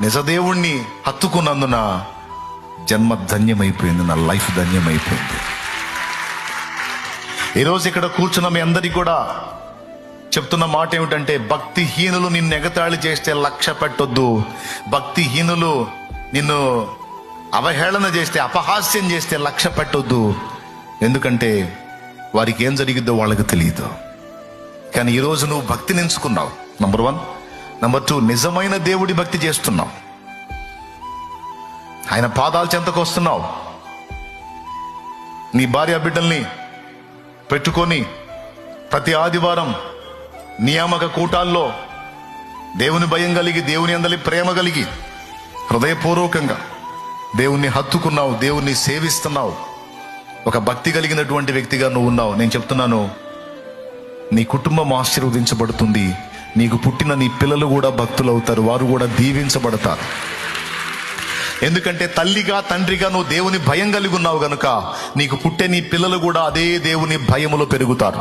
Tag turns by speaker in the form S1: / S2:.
S1: నిజదేవుణ్ణి హత్తుకున్నందున జన్మ ధన్యమైపోయింది నా లైఫ్ ధన్యమైపోయింది. ఈరోజు ఇక్కడ కూర్చున్న మీ అందరికీ కూడా చెప్తున్న మాట ఏమిటంటే భక్తిహీనులు నిన్ను ఎగతాళి చేస్తే లక్ష్య పెట్టొద్దు. భక్తిహీనులు నిన్ను అవహేళన చేస్తే అపహాస్యం చేస్తే లక్ష్య పెట్టొద్దు. ఎందుకంటే వారికి ఏం జరిగిద్దో వాళ్ళకి తెలియదు కానీ ఈరోజు నువ్వు భక్తిని ఎంచుకున్నావు. నంబర్ వన్ నంబర్ టూ నిజమైన దేవుడి భక్తి చేస్తున్నావు. ఆయన పాదాల చెంతకు వస్తున్నావు. నీ భార్య బిడ్డల్ని పెట్టుకొని ప్రతి ఆదివారం నియామక కూటాల్లో దేవుని భయం కలిగి దేవుని అందలి ప్రేమ కలిగి హృదయపూర్వకంగా దేవుణ్ణి హత్తుకున్నావు దేవుణ్ణి సేవిస్తున్నావు. ఒక భక్తి కలిగినటువంటి వ్యక్తిగా నువ్వు ఉన్నావు. నేను చెప్తున్నాను నీ కుటుంబం ఆశీర్వదించబడుతుంది. నీకు పుట్టిన నీ పిల్లలు కూడా భక్తులు అవుతారు వారు కూడా దీవించబడతారు. ఎందుకంటే తల్లిగా తండ్రిగా నువ్వు దేవుని భయం కలిగి ఉన్నావు గనుక నీకు పుట్టే నీ పిల్లలు కూడా అదే దేవుని భయములో పెరుగుతారు.